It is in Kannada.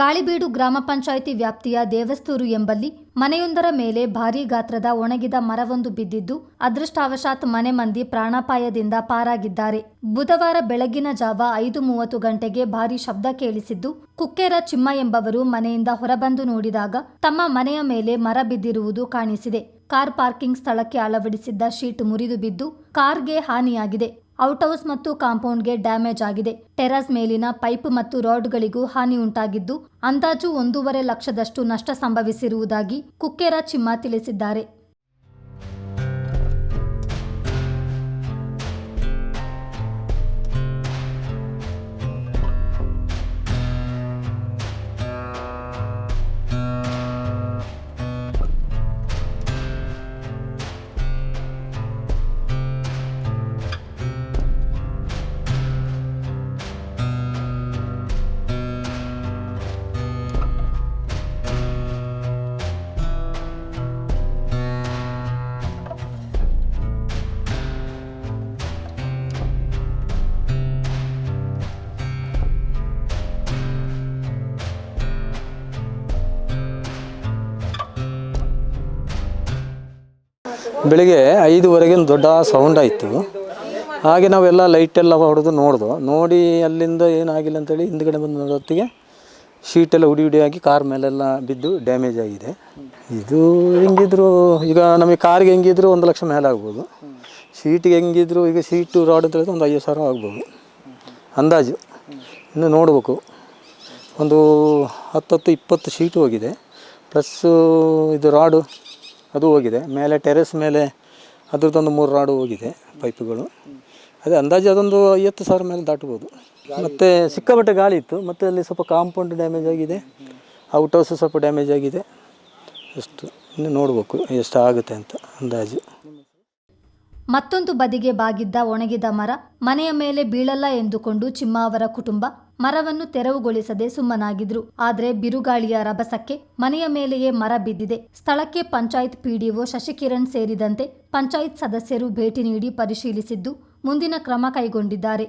ಗಾಳಿಬೀಡು ಗ್ರಾಮ ಪಂಚಾಯಿತಿ ವ್ಯಾಪ್ತಿಯ ದೇವಸ್ತೂರು ಎಂಬಲ್ಲಿ ಮನೆಯೊಂದರ ಮೇಲೆ ಭಾರೀ ಗಾತ್ರದ ಒಣಗಿದ ಮರವೊಂದು ಬಿದ್ದಿದ್ದು, ಅದೃಷ್ಟವಶಾತ್ ಮನೆ ಮಂದಿ ಪ್ರಾಣಾಪಾಯದಿಂದ ಪಾರಾಗಿದ್ದಾರೆ. ಬುಧವಾರ ಬೆಳಗಿನ ಜಾವ ಐದು ಮೂವತ್ತು ಗಂಟೆಗೆ ಭಾರೀ ಶಬ್ದ ಕೇಳಿಸಿದ್ದು, ಕುಕ್ಕೇರ ಚಿಮ್ಮ ಎಂಬವರು ಮನೆಯಿಂದ ಹೊರಬಂದು ನೋಡಿದಾಗ ತಮ್ಮ ಮನೆಯ ಮೇಲೆ ಮರ ಬಿದ್ದಿರುವುದು ಕಾಣಿಸಿದೆ. ಕಾರ್ ಪಾರ್ಕಿಂಗ್ ಸ್ಥಳಕ್ಕೆ ಅಳವಡಿಸಿದ್ದ ಶೀಟ್ ಮುರಿದು ಬಿದ್ದು, ಕಾರ್ಗೆ ಹಾನಿಯಾಗಿದೆ. ಔಟ್ ಹೌಸ್ ಮತ್ತು ಕಾಂಪೌಂಡ್ಗೆ ಡ್ಯಾಮೇಜ್ ಆಗಿದೆ. ಟೆರಸ್ ಮೇಲಿನ ಪೈಪ್ ಮತ್ತು ರಾಡ್ಗಳಿಗೂ ಹಾನಿ ಉಂಟಾಗಿದ್ದು, ಅಂದಾಜು ಒಂದೂವರೆ ಲಕ್ಷದಷ್ಟು ನಷ್ಟ ಸಂಭವಿಸಿರುವುದಾಗಿ ಕುಕ್ಕೆರ ಚಿಮ್ಮ ತಿಳಿಸಿದ್ದಾರೆ. ಬೆಳಿಗ್ಗೆ ಐದುವರೆಗೆ ದೊಡ್ಡ ಸೌಂಡ್ ಆಯಿತು. ಹಾಗೆ ನಾವೆಲ್ಲ ಲೈಟೆಲ್ಲ ಹೊಡೆದು ನೋಡಿದ್ವು ನೋಡಿ ಅಲ್ಲಿಂದ ಏನಾಗಿಲ್ಲ ಅಂತೇಳಿ ಹಿಂದ್ಗಡೆ ಬಂದು ನೋಡೋತ್ತಿಗೆ ಶೀಟೆಲ್ಲ ಉಡಿ ಉಡಿಯಾಗಿ ಕಾರ್ ಮೇಲೆಲ್ಲ ಬಿದ್ದು ಡ್ಯಾಮೇಜ್ ಆಗಿದೆ. ಇದು ಹೆಂಗಿದ್ರು, ಈಗ ನಮಗೆ ಕಾರ್ಗೆ ಹೆಂಗಿದ್ರು ಒಂದು ಲಕ್ಷ ಮೇಲೆ ಆಗ್ಬೋದು. ಶೀಟಿಗೆ ಹೆಂಗಿದ್ರು, ಈಗ ಶೀಟು ರಾಡ್ ಅಂತ ಹೇಳಿದ್ರೆ ಒಂದು ಐದು ಸಾವಿರ ಆಗ್ಬೋದು. ಅಂದಾಜು. ಇನ್ನು ನೋಡಬೇಕು. ಒಂದು ಹತ್ತತ್ತು ಇಪ್ಪತ್ತು ಶೀಟ್ ಹೋಗಿದೆ. ಪ್ಲಸ್ಸು ಇದು ರಾಡು ಅದು ಹೋಗಿದೆ. ಮೇಲೆ ಟೆರೆಸ್ ಮೇಲೆ ಅದ್ರದ್ದೊಂದು ಮೂರು ರಾಡು ಹೋಗಿದೆ ಪೈಪ್ಗಳು. ಅದೇ ಅಂದಾಜು ಅದೊಂದು ಐವತ್ತು ಸಾವಿರ ಮೇಲೆ ದಾಟ್ಬೋದು. ಮತ್ತು ಸಿಕ್ಕಾಪಟ್ಟೆ ಗಾಳಿ ಇತ್ತು. ಮತ್ತು ಅಲ್ಲಿ ಸ್ವಲ್ಪ ಕಾಂಪೌಂಡ್ ಡ್ಯಾಮೇಜ್ ಆಗಿದೆ. ಔಟ್ ಹೌಸು ಸ್ವಲ್ಪ ಡ್ಯಾಮೇಜ್ ಆಗಿದೆ. ಅಷ್ಟು ಇನ್ನು ನೋಡಬೇಕು ಎಷ್ಟು ಆಗುತ್ತೆ ಅಂತ ಅಂದಾಜು. ಮತ್ತೊಂದು ಬದಿಗೆ ಬಾಗಿದ್ದ ಒಣಗಿದ ಮರ ಮನೆಯ ಮೇಲೆ ಬೀಳಲ್ಲ ಎಂದುಕೊಂಡು ಚಿಮ್ಮಾವರ ಕುಟುಂಬ ಮರವನ್ನು ತೆರವುಗೊಳಿಸದೆ ಸುಮ್ಮನಾಗಿದ್ರು. ಆದರೆ ಬಿರುಗಾಳಿಯ ರಭಸಕ್ಕೆ ಮನೆಯ ಮೇಲೆಯೇ ಮರ ಬಿದ್ದಿದೆ. ಸ್ಥಳಕ್ಕೆ ಪಂಚಾಯತ್ ಪಿಡಿಒ ಶಶಿಕಿರಣ್ ಸೇರಿದಂತೆ ಪಂಚಾಯತ್ ಸದಸ್ಯರು ಭೇಟಿ ನೀಡಿ ಪರಿಶೀಲಿಸಿದ್ದು ಮುಂದಿನ ಕ್ರಮ ಕೈಗೊಂಡಿದ್ದಾರೆ.